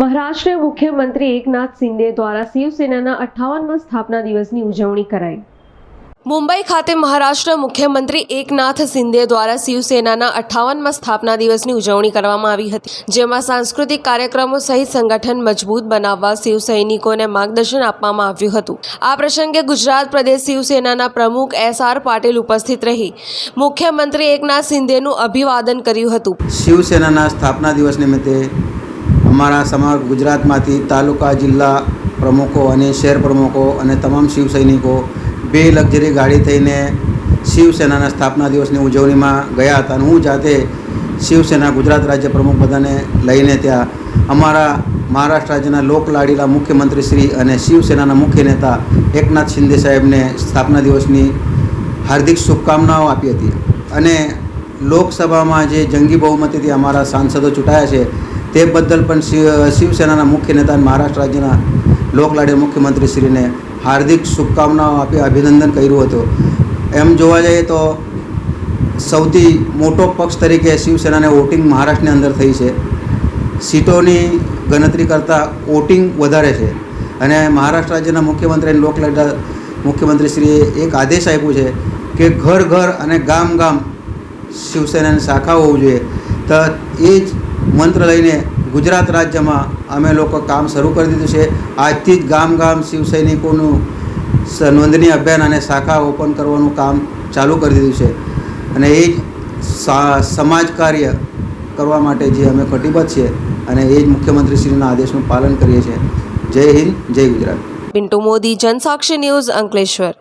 મહારાષ્ટ્રના મુખ્યમંત્રી એકનાથ શિંદે દ્વારા શિવસેનાના અઠ્ઠાવનમાં સ્થાપના દિવસની ઉજવણી કરાઈ. મુંબઈ ખાતે મહારાષ્ટ્ર મુખ્યમંત્રી એકનાથ શિંદે દ્વારા શિવસેનાના અઠ્ઠાવનમાં સ્થાપના દિવસની ઉજવણી કરવામાં આવી હતી જેમાં સાંસ્કૃતિક કાર્યક્રમો સહિત સંગઠન મજબૂત બનાવવા શિવ સૈનિકોને માર્ગદર્શન આપવામાં આવ્યું હતું. આ પ્રસંગે ગુજરાત પ્રદેશ શિવસેનાના પ્રમુખ એસ આર પાટીલ ઉપસ્થિત રહી. મુખ્યમંત્રી એકનાથ શિંદેનું અભિવાદન કર્યું હતું. શિવસેનાના સ્થાપના દિવસ નિમિત્તે અમારા સમગ્ર ગુજરાતમાંથી તાલુકા, જિલ્લા પ્રમુખો અને શહેર પ્રમુખો અને તમામ શિવ સૈનિકો બે લક્ઝરી ગાડી થઈને શિવસેનાના સ્થાપના દિવસની ઉજવણીમાં ગયા હતા અને હું જાતે શિવસેના ગુજરાત રાજ્ય પ્રમુખ બધાને લઈને ત્યાં અમારા મહારાષ્ટ્ર રાજ્યના લોકલાડીલા મુખ્યમંત્રી શ્રી અને શિવસેનાના મુખ્ય નેતા એકનાથ શિંદે સાહેબને સ્થાપના દિવસની હાર્દિક શુભકામનાઓ આપી હતી. અને લોકસભામાં જે જંગી બહુમતીથી અમારા સાંસદો ચૂંટાયા છે, તે બદલ પણ શિવ, શિવસેનાના મુખ્ય નેતા મહારાષ્ટ્ર રાજ્યના લોકલાડી મુખ્યમંત્રીશ્રીને હાર્દિક શુભકામનાઓ આપી અભિનંદન કર્યું હતું. એમ જોવા જઈએ તો સૌથી મોટો પક્ષ તરીકે શિવસેનાને વોટિંગ મહારાષ્ટ્રની અંદર થઈ છે. સીટોની ગણતરી કરતાં વોટિંગ વધારે છે. અને મહારાષ્ટ્ર રાજ્યના મુખ્યમંત્રી અને લોકલાડા મુખ્યમંત્રીશ્રીએ એક આદેશ આપ્યો છે કે ઘર ઘર અને ગામ ગામ શિવસેનાની શાખા હોવું જોઈએ. તો એ જ મંત્ર લઈને ગુજરાત રાજ્યમાં અમે લોકો કામ શરૂ કરી દીધું છે. આજથી જ ગામ ગામ શિવસૈનિકોનું નોંધણી અભિયાન અને શાખા ઓપન કરવાનું કામ ચાલુ કરી દીધું છે. અને એ જ સમાજ કાર્ય કરવા માટે જે અમે કટિબદ્ધ છીએ અને એ જ મુખ્યમંત્રીશ્રીના આદેશનું પાલન કરીએ છીએ. જય હિન્દ, જય ગુજરાત. પિન્ટુ મોદી, જનસાક્ષી ન્યૂઝ અંકલેશ્વર.